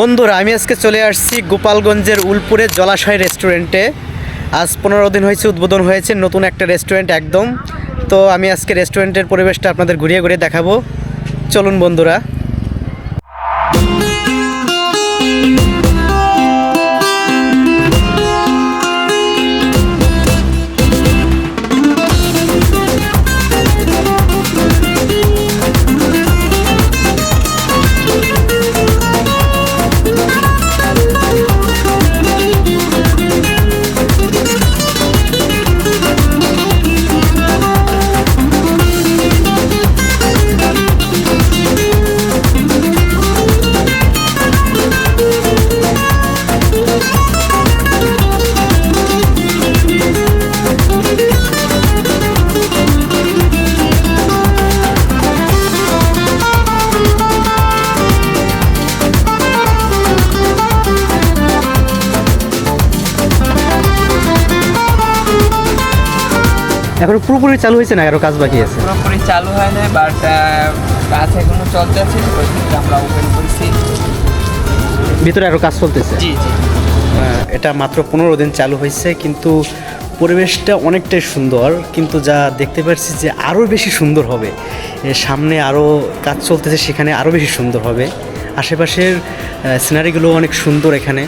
বন্ধুরা, আমি আজকে চলে আসছি গোপালগঞ্জের উলপুরে জলাশয় রেস্টুরেন্টে। আজ পনেরো দিন হয়েছে, উদ্বোধন হয়েছে, নতুন একটা রেস্টুরেন্ট একদম। তো আমি আজকে রেস্টুরেন্টের পরিবেশটা আপনাদের ঘুরিয়ে ঘুরিয়ে দেখাবো। চলুন বন্ধুরা। এখন পুরোপুরি চালু হয়েছে না? আরও কাজ বাকি আছে? পুরোপুরি চালু হয় না বাট কাজ এখনও চলতে আছে ওই আমরা ওপেন করেছি। ভিতরে আরও কাজ চলতেছে? জি জি। এটা মাত্র পনেরো দিন চালু হয়েছে কিন্তু পরিবেশটা অনেকটাই সুন্দর কিন্তু যা দেখতে পাচ্ছি যে আরও বেশি সুন্দর হবে। সামনে আরও কাজ চলতেছে সেখানে আরও বেশি সুন্দর হবে। আশেপাশের সিনারিগুলো অনেক সুন্দর এখানে।